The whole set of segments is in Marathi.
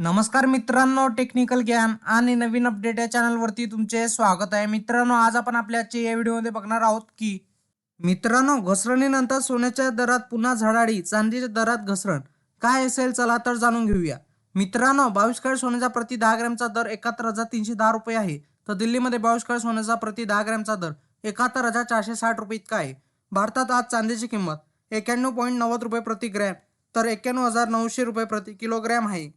नमस्कार मित्रांनो टेक्निकल ज्ञान आणि नवीन अपडेट या चॅनलवरती तुमचे स्वागत आहे. मित्रांनो आज आपण आपल्या आजच्या या व्हिडिओमध्ये बघणार आहोत की मित्रांनो घसरणीनंतर सोन्याच्या दरात पुन्हा झडाळी चांदीच्या दरात घसरण. काय असेल चला तर जाणून घेऊया. मित्रांनो बावीस कॅरेट सोन्याचा प्रति दहा ग्रॅमचा दर एकाहत्तर हजार तीनशे दहा रुपये आहे. तर दिल्लीमध्ये बावीस कॅरेट सोन्याचा प्रति दहा ग्रॅमचा दर एकाहत्तर हजार चारशे साठ रुपये इतका आहे. भारतात आज चांदीची किंमत एक्याण्णव पॉईंट नव्वद रुपये प्रति ग्रॅम तर एक्क्याण्णव हजार नऊशे रुपये प्रति किलोग्रॅम आहे.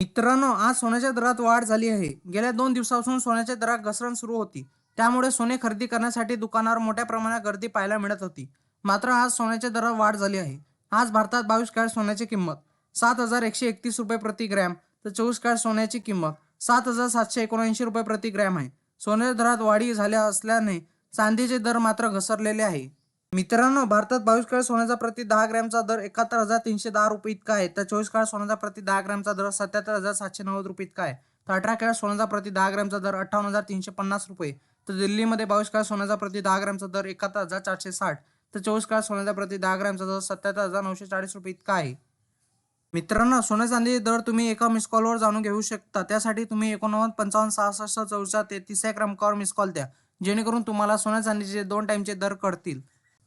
मित्रांनो आज सोन्याच्या दरात वाढ झाली आहे. गेल्या दोन दिवसापासून सोन्याच्या दरात घसरण सुरू होती. त्यामुळे सोने खरेदी करण्यासाठी दुकानावर मोठ्या प्रमाणात गर्दी पाहायला मिळत होती. मात्र आज सोन्याच्या दरात वाढ झाली आहे. आज भारतात बावीस कॅरेट सोन्याची किंमत सात हजार एकशे एकतीस रुपये प्रति ग्रॅम तर चोवीस कॅरेट सोन्याची किंमत सात हजार सातशे एकोणऐंशी रुपये प्रति ग्रॅम आहे. सोन्याच्या दरात वाढी झाल्या असल्याने चांदीचे दर मात्र घसरलेले आहे. मित्रांनो भारतात बावीस कॅरेट सोन्याचा प्रति दहा ग्रॅमचा दर एकाहत्तर हजार तीनशे दहा रुपये इतका आहे. तर चोवीस कॅरेट सोन्याचा प्रति दहा ग्रॅमचा दर सत्याहत्तर हजार सातशे नव्वद रुपये इतका आहे. तर अठरा कॅरेट सोन्याचा प्रति दहा ग्रॅमचा दर अठ्ठावन्न हजार तीनशे पन्नास रुपये. तर दिल्लीमध्ये बावीस कॅरेट सोन्याचा प्रति दहा ग्रॅमचा दर एकाहत्तर हजार चारशे साठ. तर चोवीस कॅरेट सोन्याचा प्रति दहा ग्रॅमचा दर सत्याहत्तर हजार नऊशे चाळीस रुपये इतका आहे. मित्रांनो सोन्या चांदी दर तुम्ही एका मिस कॉलवर जाणून घेऊ शकता. त्यासाठी तुम्ही एकोणनव्वद पंचावन्न सहासष्ट चौसष्ट तेहतीस या क्रमांकावर मिस कॉल द्या. जेणेकरून तुम्हाला सोन्या चांदीचे दोन टाईमचे दर कळतील.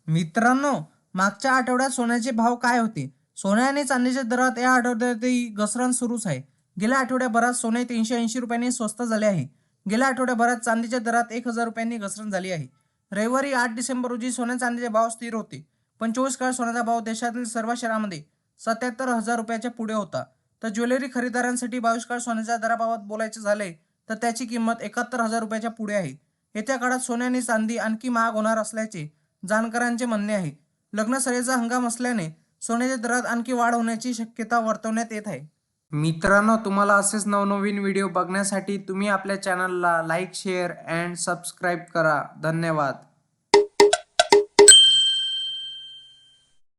मित्रांनो मागच्या आठवड्यात सोन्याचे भाव काय होते? सोन्या आणि चांदीच्या दरात या आठवड्यातही घसरण सुरूच आहे. गेल्या आठवड्याभरात सोने तीनशे ऐंशी रुपयांनी स्वस्त झाले आहे. गेल्या आठवड्याभरात चांदीच्या दरात एक हजार रुपयांनी घसरण झाली आहे. रविवारी आठ डिसेंबर रोजी सोन्या चांदीचे भाव स्थिर होते. पण चोवीस काळ सोन्याचा भाव देशातील सर्व शहरांमध्ये सत्याहत्तर हजार रुपयाच्या पुढे होता. तर ज्वेलरी खरेदीदारांसाठी बावीस काळ सोन्याच्या दराबाबत बोलायचे झाले तर त्याची किंमत एकाहत्तर हजार रुपयाच्या पुढे आहे. येत्या काळात सोने आणि चांदी आणखी महाग होणार असल्याचे जाणकारांचे म्हणणे आहे. लग्नसरेचा हंगाम असल्याने सोन्याच्या दरात आणखी वाढ होण्याची शक्यता वर्तवण्यात येत आहे. मित्रांनो तुम्हाला असेच नवनवीन व्हिडिओ बघण्यासाठी तुम्ही आपल्या चॅनलला लाईक शेअर अँड सबस्क्राईब करा. धन्यवाद.